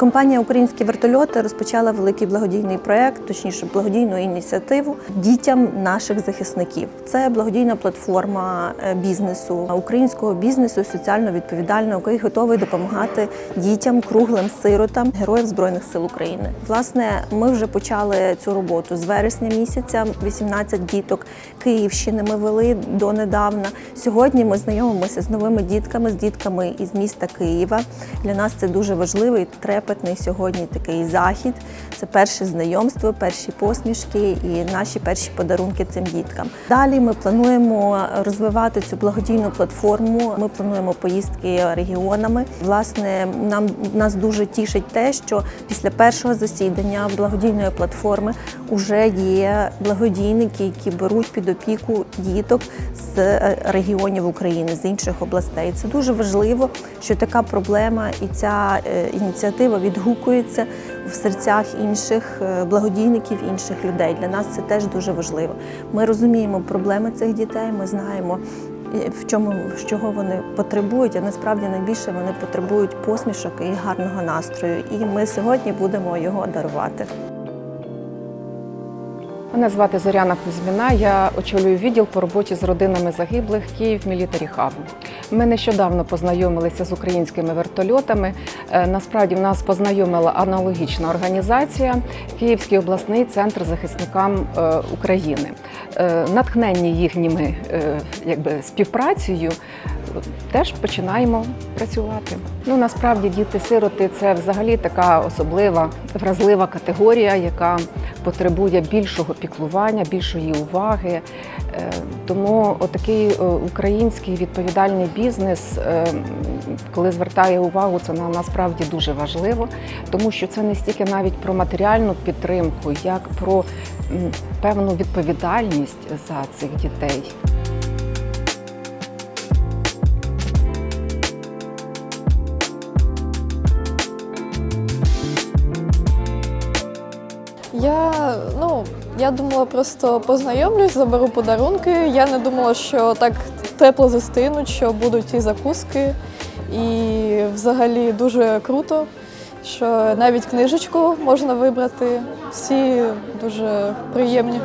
Компанія Українські вертольоти розпочала великий благодійний проект, точніше благодійну ініціативу дітям наших захисників. Це благодійна платформа е, бізнесу, українського бізнесу, соціально відповідального, який готовий допомагати дітям, круглим сиротам героїв збройних сил України. Власне, ми вже почали цю роботу з вересня місяця. 18 діток Київщини ми вели донедавна. Сьогодні ми знайомимося з новими дітками, з дітками із міста Києва. Для нас це дуже важливий, трепетний сьогодні такий захід. Це перше знайомство, перші посмішки і наші перші подарунки цим діткам. Далі ми плануємо розвивати цю благодійну платформу. Ми плануємо поїздки регіонами. Власне, нам нас дуже тішить те, що після першого засідання благодійної платформи вже є благодійники, які беруть під опіку діток з е, регіонів України, з інших областей. Це дуже важливо, що така проблема і ця е, ініціатива відгукується в серцях інших е, благодійників, інших людей. Для нас це теж дуже важливо. Ми розуміємо проблеми цих дітей. Ми знаємо. В чому з чого вони потребують, а насправді найбільше вони потребують посмішок і гарного настрою. І ми сьогодні будемо його дарувати. Мене звати Зоряна Кузьміна. Я очолюю відділ по роботі з родинами загиблих Київ Мілітарі Хаб. Ми нещодавно познайомилися з українськими вертольотами. Е, Насправді в нас познайомила аналогічна організація Київський обласний центр захисникам е, України. Е, Натхненні їхніми якби, співпрацею теж починаємо працювати. Ну насправді діти-сироти це взагалі така особлива вразлива категорія, яка потребує більшого піклування, більшої уваги. Е, Тому отакий е, український відповідальний бізнес, е, коли звертає увагу, це на- насправді дуже важливо, тому що це не стільки навіть про матеріальну підтримку, як про певну відповідальність за цих дітей. Я ну я думала, просто познайомлюсь, заберу подарунки. Я не думала, що так тепло застинуть, що будуть і закуски, і взагалі дуже круто, що навіть книжечку можна вибрати. Всі дуже приємні.